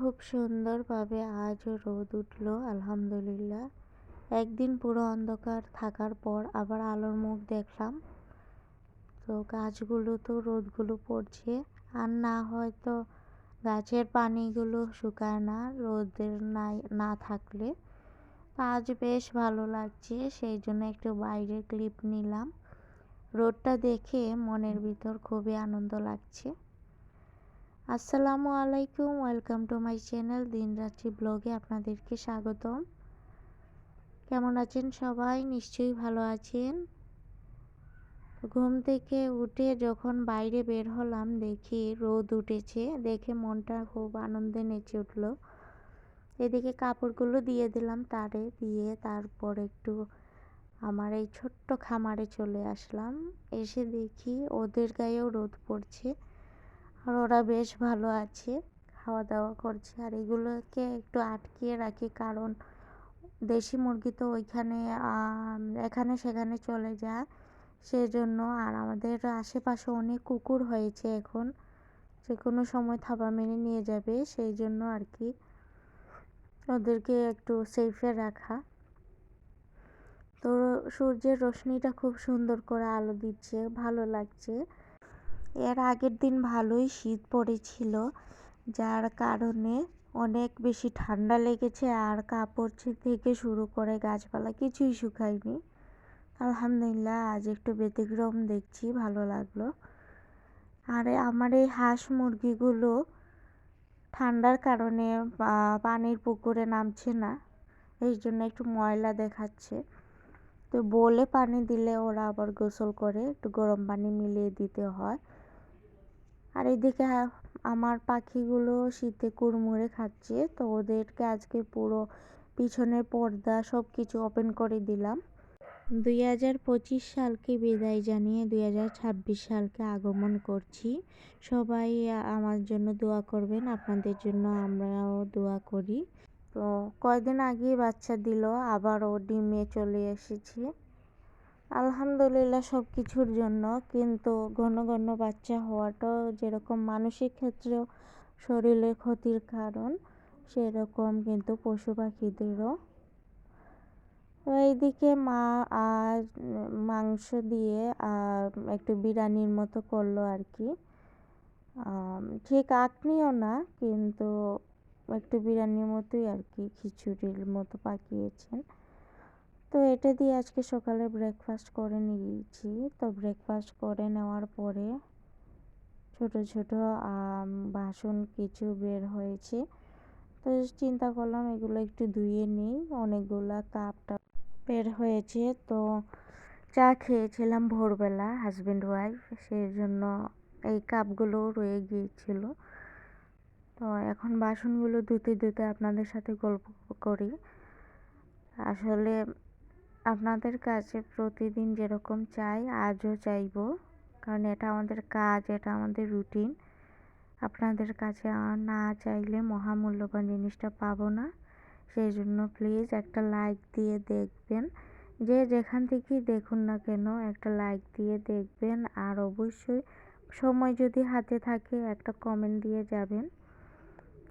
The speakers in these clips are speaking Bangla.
খুব সুন্দরভাবে আজও রোদ উঠল, আলহামদুলিল্লাহ। একদিন পুরো অন্ধকার থাকার পর আবার আলোর মুখ দেখলাম। তো গাছগুলো তো, রোদগুলো পড়ছে। আর না হয়তো গাছের পানিগুলো শুকায় না রোদের নাই, না থাকলে। আজ বেশ ভালো লাগছে, সেই জন্য একটু বাইরে ক্লিপ নিলাম। রোদটা দেখে মনের ভিতর খুবই আনন্দ লাগছে। আসসালামু আলাইকুম, welcome to my channel Dinratri ব্লগে আপনাদেরকে স্বাগতম। কেমন আছেন সবাই? নিশ্চয়ই ভালো আছেন। ঘুম থেকে উঠে যখন বাইরে বের হলাম, দেখি রোদ উঠেছে, দেখে মনটা খুব আনন্দে নেচে উঠল। এদিকে কাপড়গুলো দিয়ে দিলাম তারে, দিয়ে তারপর একটু আমার এই ছোট্ট খামারে চলে আসলাম। এসে দেখি ওদের গায়েও রোদ পড়ছে। আর ওরা বেশ ভালো আছে। খাওয়া দাওয়া করছে। আর এগুলোকে একটু আটকিয়ে রাখি কারণ দেশি মুরগি তো ওইখানে এখানে সেখানে চলে যায়। সেজন্য আর আমাদের আশেপাশে অনেক কুকুর হয়েছে এখন। যে কোনো সময় থাবা মেরে নিয়ে যাবে সেই জন্য আর কি। ওদেরকে একটু সেফে রাখা। তো সূর্যের রশ্মিটা খুব সুন্দর করে আলো দিচ্ছে, ভালো লাগছে। এর আগের দিন ভালোই শীত পড়েছিল, যার কারণে অনেক বেশি ঠান্ডা লেগেছে আর কাপড় থেকে শুরু করে গাছপালা কিছুই শুকায়নি। আলহামদুলিল্লাহ, আজ একটু ব্যতিক্রম দেখছি, ভালো লাগল। আর, আমার এই হাঁস মুরগিগুলো ঠান্ডার কারণে পানির পুকুরে নামছে না, এই জন্য একটু ময়লা দেখাচ্ছে। তো বলে পানি দিলে ওরা আবার গোসল করে, একটু গরম পানি মিলিয়ে দিতে হয়। আর এদিকে আমার পাখিগুলো শীতে কুড়মুড়ে খাচ্ছে। তো ওদেরকে আজকে পুরো পিছনের পর্দা সব কিছু ওপেন করে দিলাম। দুই হাজার পঁচিশ সালকে বিদায় জানিয়ে দুই হাজার ছাব্বিশ সালকে আগমন করছি। সবাই আমার জন্য দোয়া করবেন, আপনাদের জন্য আমরাও দোয়া করি। তো কয়দিন আগেই বাচ্চা দিল, আবারও ডিমে চলে এসেছে। আলহামদুলিল্লাহ সব কিছুর জন্য। কিন্তু ঘন ঘন বাচ্চা হওয়াটাও যেরকম মানসিক ক্ষেত্রেও শরীরের ক্ষতির কারণ, সেরকম কিন্তু পশু পাখিদেরও। এইদিকে মা আর মাংস দিয়ে একটু বিরিয়ানির মতো করল আর কি ঠিক আঁকনিও না, কিন্তু একটু বিরিয়ানির মতোই আর কি খিচুড়ির মতো পাকিয়েছেন। তো এটা দিয়ে আজকে সকালে ব্রেকফাস্ট করে নিয়েছি। তো ব্রেকফাস্ট করে নেওয়ার পরে ছোট ছোট বাসন কিছু বের হয়েছে। তো চিন্তা করলাম এগুলো একটু ধুয়ে নিই, অনেকগুলা কাপটা বের হয়েছে। তো চা খেয়েছিলাম ভোরবেলা হাজব্যান্ড ওয়াইফ সেই জন্য এই কাপগুলো রয়ে গিয়েছিল। তো এখন বাসনগুলো ধুতে ধুতে আপনাদের সাথে গল্প করি। আসলে আপনাদের কাছে প্রতিদিন যেরকম চাই, আজও চাইব। কারণ এটা আমাদের কাজ, এটা আমাদের রুটিন। আপনাদের কাছে না চাইলে মহামূল্যবান জিনিসটা পাবো না। সেই জন্য প্লিজ একটা লাইক দিয়ে দেখবেন। যে যেখান থেকেই দেখুন না কেন, একটা লাইক দিয়ে দেখবেন। আর অবশ্যই সময় যদি হাতে থাকে, একটা কমেন্ট দিয়ে যাবেন।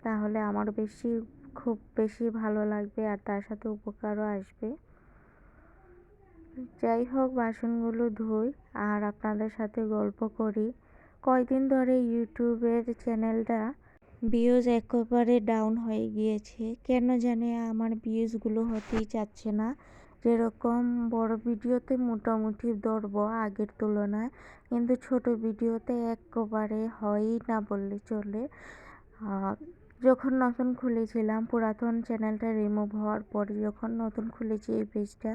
তাহলে আমার বেশি, খুব বেশি ভালো লাগবে আর তার সাথে উপকারও আসবে। যাই হোক, বাসনগুলো ধুই আর আপনাদের সাথে গল্প করি। কয়দিন ধরে ইউটিউবের চ্যানেলটা ভিউজ একেবারে ডাউন হয়ে গিয়েছে। কেন জানে আমার ভিউজগুলো হতেই চাচ্ছে না। যেরকম বড় ভিডিওতে মোটামুটি ধরব আগের তুলনায়, কিন্তু ছোট ভিডিওতে একেবারে হয়ই না বললে চলে। যখন নতুন খুলেছিলাম, পুরাতন চ্যানেলটা রিমুভ হওয়ার পরে যখন নতুন খুলেছি এই পেজটা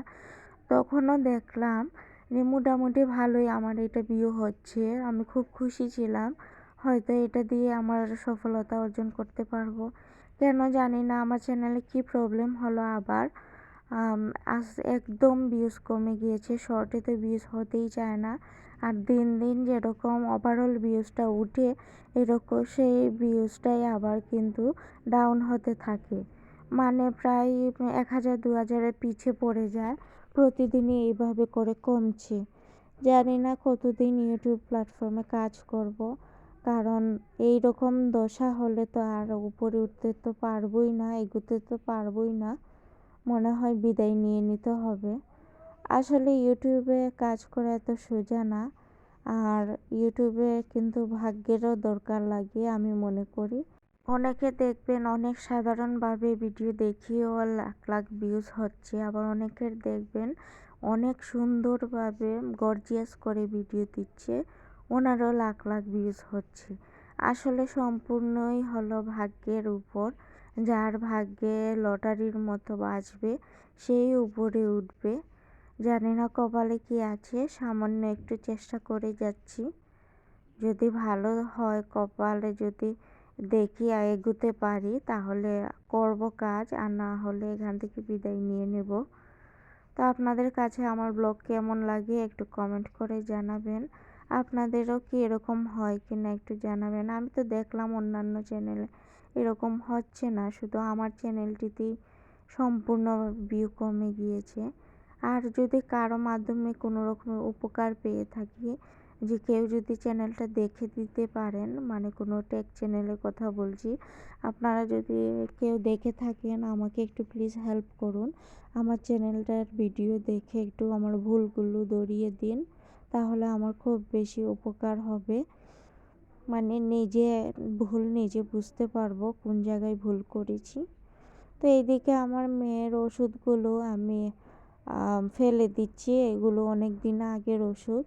তখনও দেখলাম যে মোটামুটি ভালোই আমার এটা বিয়ে হচ্ছে। আমি খুব খুশি ছিলাম। হয়তো এটা দিয়ে আমার সফলতা অর্জন করতে পারব। কেন জানি না, আমার চ্যানেলে কি প্রবলেম হলো আবার। আজ একদম ভিউজ কমে গিয়েছে। শর্টে তো ভিউজ হতেই চায় না। আর দিন দিন যেরকম ওভারঅল ভিউজটা উঠে, এরকম সেই ভিউজটাই আবার কিন্তু ডাউন হতে থাকে। মানে প্রায় এক হাজার, দু হাজারের পিছে পড়ে যায়। প্রতিদিনই এইভাবে করে কমছে। জানি না কতদিন ইউটিউব প্ল্যাটফর্মে কাজ করব, কারণ এই রকম দশা হলে তো আর উপরে উঠতে তো পারবই না, এগোতে তো পারবই না। মনে হয় বিদায় নিয়ে নিতে হবে। আসলে ইউটিউবে কাজ করা এত সোজা না, আর ইউটিউবে কিন্তু ভাগ্যেরও দরকার লাগে আমি মনে করি। অনেকে দেখবেন অনেক সাধারণভাবে ভিডিও দেখিয়েও লাখ লাখ ভিউজ হচ্ছে। আবার অনেকের দেখবেন অনেক সুন্দরভাবে গর্জিয়াস করে ভিডিও দিচ্ছে। ওনারও লাখ লাখ ভিউজ হচ্ছে। আসলে সম্পূর্ণই হলো ভাগ্যের উপর। যার ভাগ্যে লটারির মতো বাজবে, সেই উপরে উঠবে। জানি না কপালে কি আছে, সামান্য একটু চেষ্টা করে যাচ্ছি। যদি ভালো হয় কপালে, যদি দেখি এগোতে পারি, তাহলে করব কাজ আর না হলে এখান থেকে বিদায় নিয়ে নেব। তো আপনাদের কাছে আমার ব্লগ কেমন লাগে একটু কমেন্ট করে জানাবেন। আপনাদেরও কি এরকম হয় কি না একটু জানাবেন। আমি তো দেখলাম অন্যান্য চ্যানেলে এরকম হচ্ছে না, শুধু আমার চ্যানেলটিতেই সম্পূর্ণ ভিউ কমে গিয়েছে। আর যদি কারও মাধ্যমে কোনো রকম উপকার পেয়ে থাকি যে কেউ যদি চ্যানেলটা দেখে দিতে পারেন মানে কোনো টেক চ্যানেলের কথা বলছি, আপনারা যদি কেউ দেখে থাকেন, আমাকে একটু প্লিজ হেল্প করুন। আমার চ্যানেলটার ভিডিও দেখে একটু আমার ভুলগুলো ধরিয়ে দিন, তাহলে আমার খুব বেশি উপকার হবে। মানে নিজে ভুল নিজে বুঝতে পারব কোন জায়গায় ভুল করেছি। তো এইদিকে আমার মেয়ের ওষুধগুলো আমি ফেলে দিচ্ছি, এগুলো অনেক দিন আগের ওষুধ।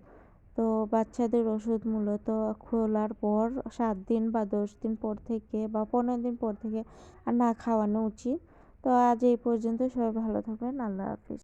তো বাচ্চাদের ওষুধ মূলত খোলার পর সাত দিন বা দশ দিন পর থেকে বা পনেরো দিন পর থেকে আর না খাওয়ানো উচিত। তো আজ এই পর্যন্ত সবাই ভালো থাকবেন, আল্লাহ হাফিজ।